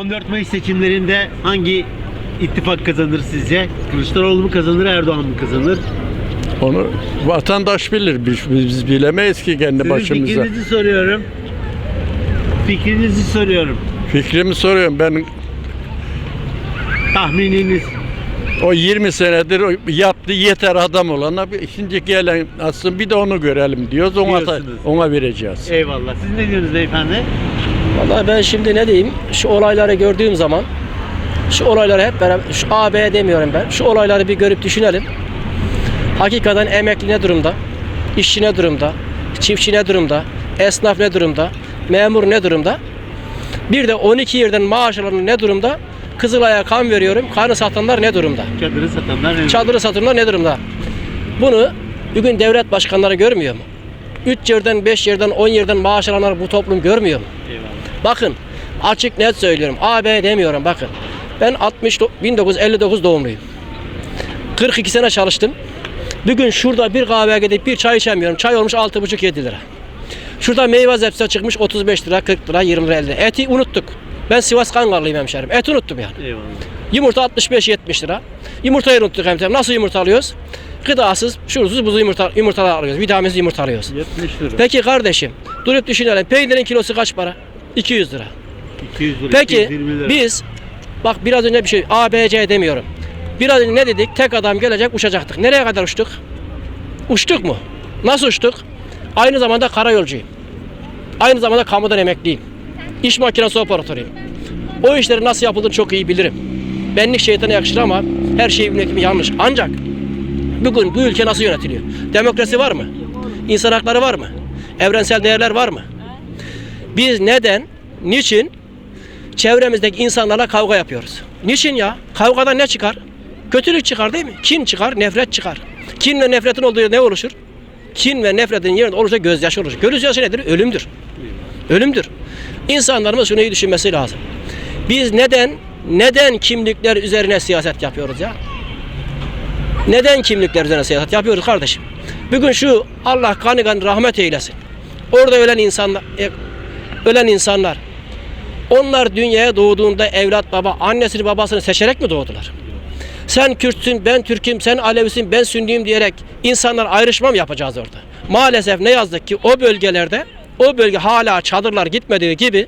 14 Mayıs seçimlerinde hangi ittifak kazanır sizce? Kılıçdaroğlu mu kazanır, Erdoğan mı kazanır? Onu vatandaş bilir. Biz, biz bilemeyiz ki kendi Sizin başımıza. fikrinizi soruyorum. Fikrinizi soruyorum. Fikrimi soruyorum. Ben Tahmininiz. o 20 senedir o yaptı yeter adam olana bir- şimdi gelen aslında bir de onu görelim diyoruz. Ona, da- Diyorsunuz. ona vereceğiz. Eyvallah. Siz ne diyorsunuz beyefendi? Vallahi ben şimdi ne diyeyim? Şu olayları gördüğüm zaman şu olayları hep beraber şu AB demiyorum ben. Şu olayları bir görüp düşünelim. Hakikaten emekli ne durumda? İşçi ne durumda? Çiftçi ne durumda? Esnaf ne durumda? Memur ne durumda? Bir de 12 yerden maaş alanı ne durumda? Kızılay'a kan veriyorum. Kanı satanlar ne durumda? Çadırı satanlar ne? Çadırı satanlar ne durumda? Bunu bugün devlet başkanları görmüyor mu? 3 yerden, 5 yerden, 10 yerden maaş alanlar bu toplum görmüyor mu? Bakın açık net söylüyorum. AB demiyorum bakın. Ben 60 do- 1959 doğumluyum. 42 sene çalıştım. Bugün şurada bir kahveye gidip bir çay içemiyorum. Çay olmuş 6,5-7 lira. Şurada meyve zepse çıkmış 35 lira, 40 lira, 20 lira 50 lira. Eti unuttuk. Ben Sivas Kangarlıyım hemşerim. Et unuttum yani. Eyvallah. Yumurta 65-70 lira. Yumurtayı unuttuk hemşerim. Nasıl yumurta alıyoruz? Gıdasız, şurusuz, buzu yumurta, yumurtalar alıyoruz. Vitaminsiz yumurta alıyoruz. 70 lira. Peki kardeşim, durup düşünelim. Peynirin kilosu kaç para? 200 lira. 200 lira. Peki 220 lira. biz bak biraz önce bir şey A, B, C demiyorum. Biraz önce ne dedik? Tek adam gelecek uçacaktık. Nereye kadar uçtuk? Uçtuk mu? Nasıl uçtuk? Aynı zamanda karayolcuyum. Aynı zamanda kamudan emekliyim. İş makinesi operatörüyüm. O işleri nasıl yapıldığını çok iyi bilirim. Benlik şeytana yakışır ama her şeyi bilmek yanlış. Ancak bugün bu ülke nasıl yönetiliyor? Demokrasi var mı? İnsan hakları var mı? Evrensel değerler var mı? Biz neden, niçin çevremizdeki insanlarla kavga yapıyoruz. Niçin ya? Kavgadan ne çıkar? Kötülük çıkar değil mi? Kin çıkar, nefret çıkar. Kin ve nefretin olduğu ne oluşur? Kin ve nefretin yerinde olursa gözyaşı olur. Gözyaşı nedir? Ölümdür. Ölümdür. İnsanlarımız şunu iyi düşünmesi lazım. Biz neden neden kimlikler üzerine siyaset yapıyoruz ya? Neden kimlikler üzerine siyaset yapıyoruz kardeşim? Bugün şu Allah kanı kanı rahmet eylesin. Orada ölen insanlar e, ölen insanlar onlar dünyaya doğduğunda evlat baba annesini babasını seçerek mi doğdular? Sen Kürtsün, ben Türk'üm, sen Alevisin, ben Sünniyim diyerek insanlar ayrışma mı yapacağız orada? Maalesef ne yazdık ki o bölgelerde o bölge hala çadırlar gitmediği gibi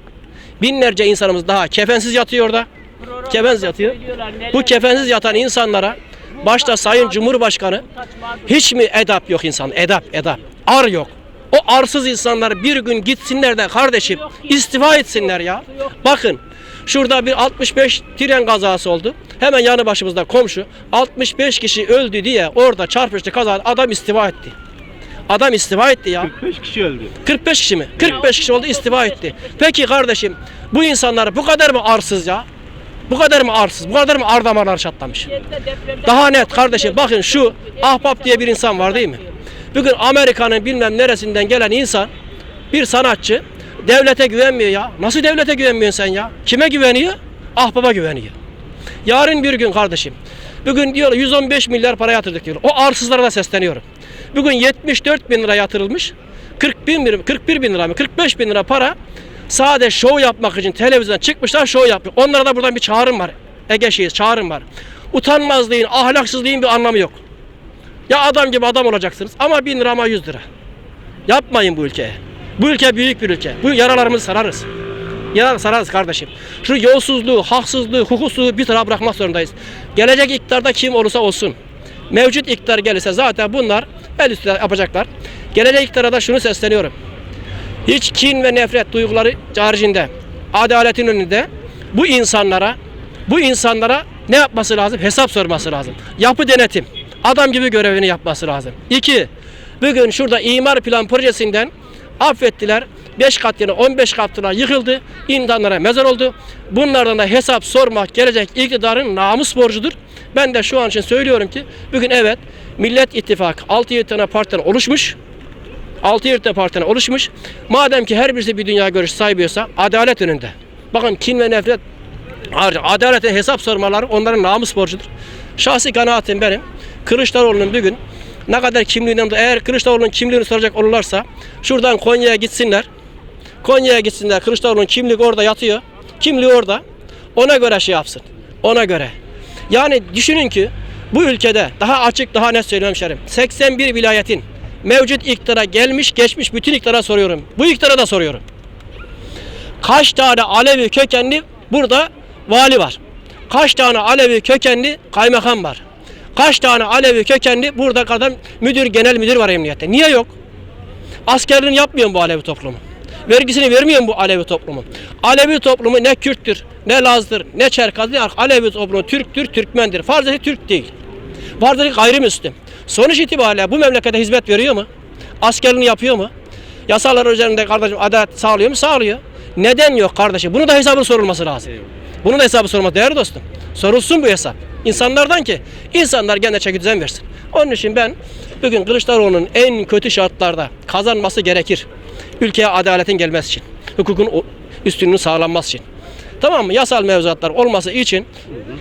binlerce insanımız daha kefensiz yatıyor orada. Kefensiz yatıyor. Bu kefensiz yatan insanlara başta Sayın Cumhurbaşkanı hiç mi edap yok insan? Edap, edap. Ar yok. O arsız insanlar bir gün gitsinler de kardeşim istifa etsinler ya. Bakın şurada bir 65 tren kazası oldu. Hemen yanı başımızda komşu 65 kişi öldü diye orada çarpıştı kaza adam istifa etti. Adam istifa etti ya. 45 kişi öldü. 45 kişi mi? 45 kişi oldu istifa etti. Peki kardeşim bu insanlar bu kadar mı arsız ya? Bu kadar mı arsız? Bu kadar mı ar damarlar çatlamış? Daha net kardeşim bakın şu Ahbap diye bir insan var değil mi? Bugün Amerika'nın bilmem neresinden gelen insan bir sanatçı devlete güvenmiyor ya. Nasıl devlete güvenmiyorsun sen ya? Kime güveniyor? Ahbaba güveniyor. Yarın bir gün kardeşim. Bugün diyorlar 115 milyar para yatırdık diyorlar. O arsızlara da sesleniyorum. Bugün 74 bin lira yatırılmış. 40 bin, bir- 41 bin lira mı 45 bin lira para sade şov yapmak için televizyona çıkmışlar şov yapıyor. Onlara da buradan bir çağrım var. Ege şeyiz çağrım var. Utanmazlığın, ahlaksızlığın bir anlamı yok. Ya adam gibi adam olacaksınız ama bin lira ama 100 lira. Yapmayın bu ülkeye. Bu ülke büyük bir ülke. Bu yaralarımızı sararız. Yarar sararız kardeşim. Şu yolsuzluğu, haksızlığı, hukuksuzluğu bir tarafa bırakmak zorundayız. Gelecek iktidarda kim olursa olsun. Mevcut iktidar gelirse zaten bunlar el üstü yapacaklar. Gelecek iktidara da şunu sesleniyorum. Hiç kin ve nefret duyguları haricinde, adaletin önünde bu insanlara, bu insanlara ne yapması lazım? Hesap sorması lazım. Yapı denetim. Adam gibi görevini yapması lazım. İki, bugün şurada imar plan projesinden affettiler. 5 kat yerine 15 katlar yıkıldı. İnsanlara mezar oldu. Bunlardan da hesap sormak gelecek iktidarın namus borcudur. Ben de şu an için söylüyorum ki bugün evet Millet İttifakı 6-7 tane partiden oluşmuş. 6 yerde partiden oluşmuş. Madem ki her birisi bir dünya görüş sahibiyorsa adalet önünde. Bakın kin ve nefret harcı adalete hesap sormaları onların namus borcudur. Şahsi kanaatim benim. Kılıçdaroğlu'nun bir gün ne kadar kimliğinden de eğer Kılıçdaroğlu'nun kimliğini soracak olurlarsa şuradan Konya'ya gitsinler. Konya'ya gitsinler. Kılıçdaroğlu'nun kimliği orada yatıyor. Kimliği orada. Ona göre şey yapsın. Ona göre. Yani düşünün ki bu ülkede daha açık daha net söylüyorum şerim. 81 vilayetin mevcut iktidara gelmiş geçmiş bütün iktidara soruyorum. Bu iktidara da soruyorum. Kaç tane Alevi kökenli burada vali var? Kaç tane Alevi kökenli kaymakam var? Kaç tane Alevi kökenli burada kadar müdür genel müdür var emniyette? Niye yok? Askerliğini yapmıyor bu Alevi toplumu? Vergisini vermiyor bu Alevi toplumu? Alevi toplumu ne Kürttür, ne Laz'dır, ne Çerkaz'dır. Alevi toplumu Türktür, Türkmendir. Farz Türk değil. Farz gayrimüslim. Sonuç itibariyle bu memlekete hizmet veriyor mu? Askerliğini yapıyor mu? Yasalar üzerinde kardeşim adalet sağlıyor mu? Sağlıyor. Neden yok kardeşim? Bunun da hesabı sorulması lazım. Bunun hesabı sorulması değerli dostum. Sorulsun bu hesap. İnsanlardan ki insanlar gene çeki düzen versin. Onun için ben bugün Kılıçdaroğlu'nun en kötü şartlarda kazanması gerekir. Ülkeye adaletin gelmesi için. Hukukun üstünlüğünün sağlanması için. Tamam mı? Yasal mevzuatlar olması için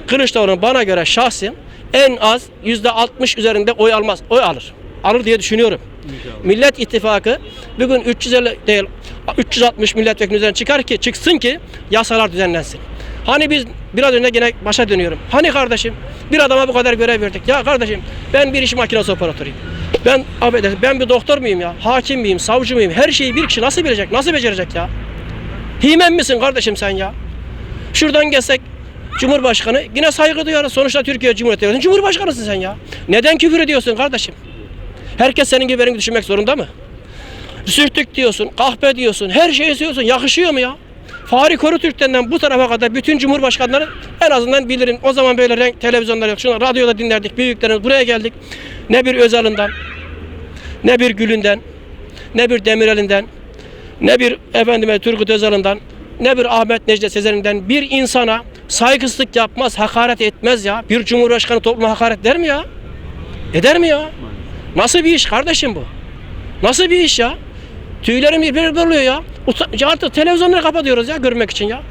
Kılıçdaroğlu bana göre şahsi en az yüzde 60 üzerinde oy almaz. Oy alır. Alır diye düşünüyorum. Millet İttifakı bugün 350 değil 360 milletvekili üzerine çıkar ki çıksın ki yasalar düzenlensin. Hani biz biraz önce gene başa dönüyorum. Hani kardeşim bir adama bu kadar görev verdik. Ya kardeşim ben bir iş makinesi operatörüyüm. Ben affedersin ben bir doktor muyum ya? Hakim miyim? Savcı mıyım? Her şeyi bir kişi nasıl bilecek? Nasıl becerecek ya? Himen misin kardeşim sen ya? Şuradan gelsek Cumhurbaşkanı yine saygı duyarız. Sonuçta Türkiye Cumhuriyeti Cumhurbaşkanısın sen ya. Neden küfür ediyorsun kardeşim? Herkes senin gibi benim düşünmek zorunda mı? Sürtük diyorsun, kahpe diyorsun, her şeyi söylüyorsun. Yakışıyor mu ya? Fahri Korutürk'ten bu tarafa kadar bütün cumhurbaşkanları en azından bilirim. O zaman böyle renk televizyonlar yok. Şunu radyoda dinlerdik. Büyüklerimiz buraya geldik. Ne bir Özal'ından, ne bir Gül'ünden, ne bir Demirel'inden, ne bir efendime Turgut Özal'ından, ne bir Ahmet Necdet Sezer'inden bir insana saygısızlık yapmaz, hakaret etmez ya. Bir cumhurbaşkanı topluma hakaret der mi ya? Eder mi ya? Nasıl bir iş kardeşim bu? Nasıl bir iş ya? Tüylerim bir oluyor ya. Artık televizyonları kapatıyoruz ya görmek için ya.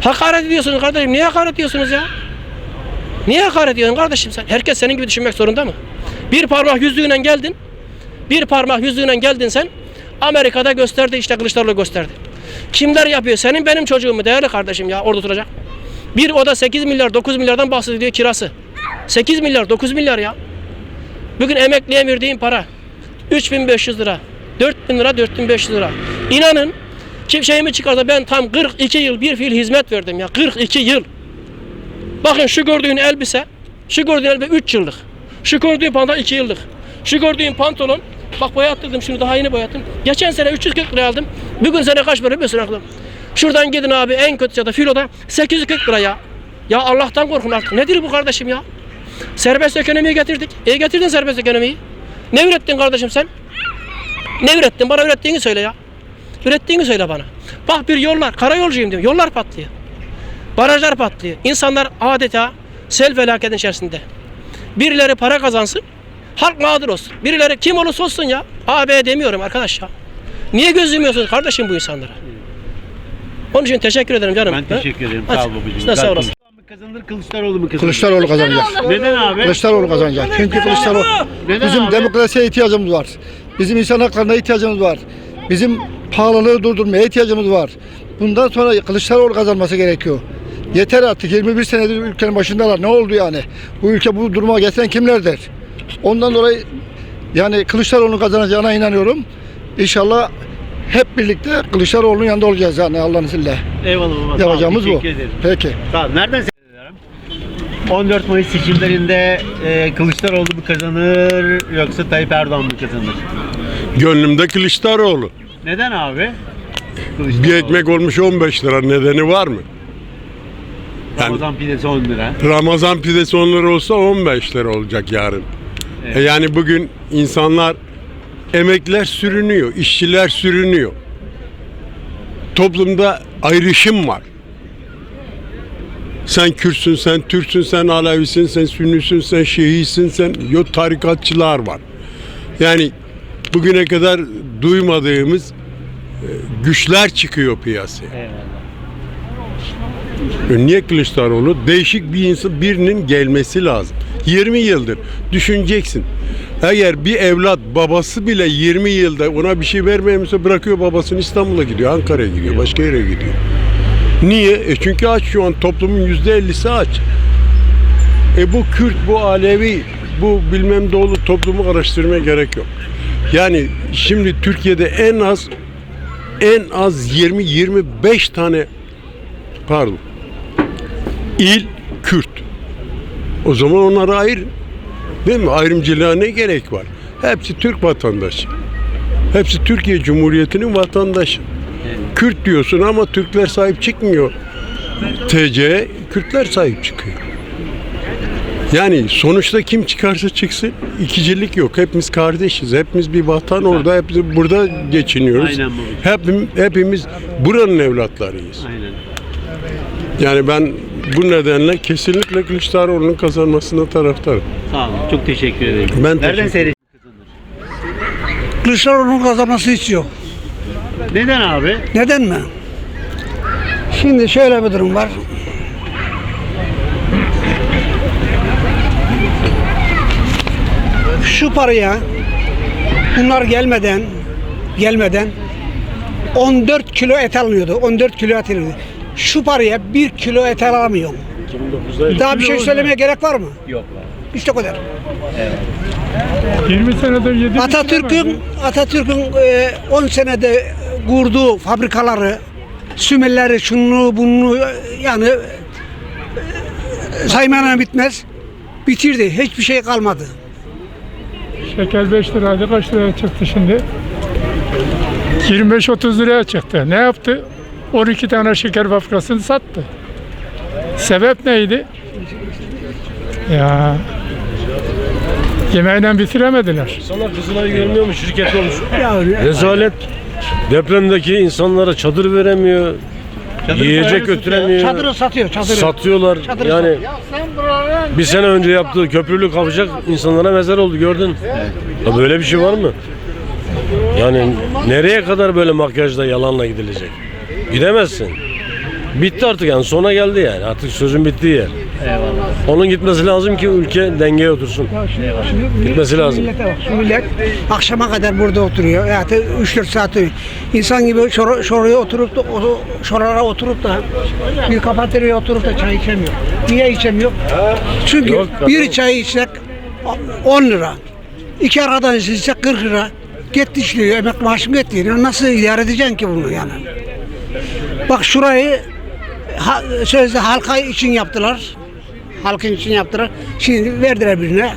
Hakaret ediyorsunuz kardeşim. Niye hakaret ediyorsunuz ya? Niye hakaret ediyorsun kardeşim sen? Herkes senin gibi düşünmek zorunda mı? Bir parmak yüzüğüyle geldin. Bir parmak yüzüğüyle geldin sen. Amerika'da gösterdi işte Kılıçdaroğlu gösterdi. Kimler yapıyor? Senin benim çocuğum mu değerli kardeşim ya orada oturacak. Bir oda 8 milyar 9 milyardan bahsediyor kirası. 8 milyar 9 milyar ya. Bugün emekliye verdiğim para 3500 lira. 4000 lira 4500 lira. İnanın kim şeyimi çıkarsa ben tam 42 yıl bir fiil hizmet verdim ya. 42 yıl. Bakın şu gördüğün elbise, şu gördüğün elbise 3 yıllık. Şu gördüğün pantolon 2 yıllık. Şu gördüğün pantolon bak boyattırdım şunu daha yeni boyattım. Geçen sene 340 lira aldım. Bugün sene kaç para biliyorsun aklım? Şuradan gidin abi en kötü ya da filoda 840 lira ya. Ya Allah'tan korkun artık. Nedir bu kardeşim ya? Serbest ekonomiyi getirdik. E getirdin serbest ekonomiyi. Ne ürettin kardeşim sen? Ne ürettin? Bana ürettiğini söyle ya. Ürettiğini söyle bana. Bak bir yollar, karayolcuyum diyor. Yollar patlıyor. Barajlar patlıyor. İnsanlar adeta sel felaketin içerisinde. Birileri para kazansın, halk mağdur olsun. Birileri kim olursa olsun ya. AB demiyorum arkadaş ya. Niye göz yumuyorsunuz kardeşim bu insanlara? Onun için teşekkür ederim canım. Ben teşekkür ederim. Sağ ol babacığım. Sağ Güzel olasın. Kazanır Kılıçdaroğlu mu kazanır? Kılıçdaroğlu kazanacak. Neden abi? Kılıçdaroğlu kazanacak. Çünkü Kılıçdaroğlu Neden bizim abi? demokrasiye ihtiyacımız var. Bizim insan haklarına ihtiyacımız var. Bizim pahalılığı durdurmaya ihtiyacımız var. Bundan sonra Kılıçdaroğlu kazanması gerekiyor. Yeter artık 21 senedir ülkenin başındalar. Ne oldu yani? Bu ülke bu duruma getiren kimlerdir? Ondan dolayı yani Kılıçdaroğlu'nun kazanacağına inanıyorum. İnşallah hep birlikte Kılıçdaroğlu'nun yanında olacağız yani Allah'ın izniyle. Eyvallah baba. Yapacağımız bu. Peki. Ol. Nereden? 14 Mayıs seçimlerinde e, Kılıçdaroğlu mu kazanır yoksa Tayyip Erdoğan mı kazanır? Gönlümde Kılıçdaroğlu. Neden abi? Bir ekmek olmuş 15 lira nedeni var mı? Ramazan pidesi 10 lira. Ramazan pidesi 10 lira olsa 15 lira olacak yarın. Evet. E yani bugün insanlar emekler sürünüyor, işçiler sürünüyor. Toplumda ayrışım var. Sen Kürtsün, sen Türksün, sen Alevisin, sen Sünnisin, sen Şiisin, sen yok tarikatçılar var. Yani bugüne kadar duymadığımız e, güçler çıkıyor piyasaya. Eyvallah. Niye Kılıçdaroğlu? Değişik bir insan birinin gelmesi lazım. 20 yıldır düşüneceksin. Eğer bir evlat babası bile 20 yılda ona bir şey vermemişse bırakıyor babasını İstanbul'a gidiyor, Ankara'ya gidiyor, başka yere gidiyor. Niye? E çünkü aç şu an toplumun yüzde ellisi aç. E bu Kürt, bu Alevi, bu bilmem doğulu toplumu araştırmaya gerek yok. Yani şimdi Türkiye'de en az en az 20-25 tane pardon il Kürt. O zaman onları ayır. Değil mi? Ayrımcılığa ne gerek var? Hepsi Türk vatandaşı. Hepsi Türkiye Cumhuriyeti'nin vatandaşı. Kürt diyorsun ama Türkler sahip çıkmıyor. TC Kürtler sahip çıkıyor. Yani sonuçta kim çıkarsa çıksın ikicilik yok. Hepimiz kardeşiz. Hepimiz bir vatan orada. Hepimiz burada geçiniyoruz. Aynen. Hepim, hepimiz buranın evlatlarıyız. Aynen. Yani ben bu nedenle kesinlikle Kılıçdaroğlu'nun kazanmasına taraftarım. Sağ olun. Çok teşekkür ederim. Ben Nereden teşekkür- seyredin? Kılıçdaroğlu'nun kazanması hiç yok. Neden abi? Neden mi? Şimdi şöyle bir durum var. Şu paraya bunlar gelmeden gelmeden 14 kilo et alınıyordu. 14 kilo et alınıyordu. Şu paraya 1 kilo et alamıyorum. Daha bir şey söylemeye gerek var mı? Yok. İşte o kadar. 20 senedir yedi Atatürk'ün Atatürk'ün e, 10 senede kurduğu fabrikaları, sümerleri, şunu bunu yani e, saymayla bitmez. Bitirdi. Hiçbir şey kalmadı. Şeker 5 liraydı kaç liraya çıktı şimdi? 25-30 liraya çıktı. Ne yaptı? 12 tane şeker fabrikasını sattı. Sebep neydi? Ya yemeğinden bitiremediler. İnsanlar Kızılay'ı görmüyor mu? Şirket olmuş. Ya, Rezalet. Depremdeki insanlara çadır veremiyor. yiyecek götüremiyor. çadırı satıyor, çadırı. Satıyorlar. Çadırı yani bir sene önce yaptığı köprülü kavacak insanlara mezar oldu gördün. Ya böyle bir şey var mı? Yani nereye kadar böyle makyajla yalanla gidilecek? Gidemezsin. Bitti artık yani sona geldi yani. Artık sözün bittiği yer. Onun gitmesi lazım ki ülke dengeye otursun. Gitmesi lazım. Millete bak, şu millet akşama kadar burada oturuyor. Ya 3-4 saat uyuyor. İnsan gibi şor, şuraya oturup da o, şuralara oturup da bir kafeteryaya oturup da çay içemiyor. Niye içemiyor? Çünkü Yok, bir çay içsek 10 lira. İki aradan içsek 40 lira. Gitti işliyor. Emek maaşım gitti. Nasıl idare edeceksin ki bunu yani? Bak şurayı ha, sözde halka için yaptılar. Halkın için yaptılar. Şimdi verdiler birine.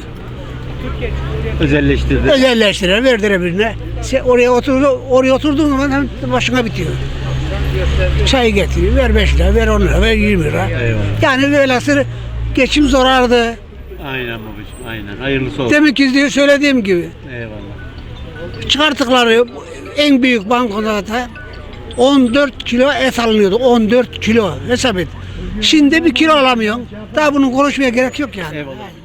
Özelleştirdi. Özelleştiler, verdiler birine. Sen oraya oturdu, oraya oturduğun zaman hem başına bitiyor. Çay getiriyor, ver 5 lira, ver 10 lira, ver 20 lira. Eyvallah. Yani velhasıl geçim zorardı. Aynen babacığım. Aynen. Hayırlısı olsun. Demek ki diyor söylediğim gibi. Eyvallah. Çıkarttıkları en büyük bankolarda 14 kilo et alınıyordu. 14 kilo hesap et. Şimdi bir kilo alamıyorsun. Daha bunun konuşmaya gerek yok yani. Eyvallah.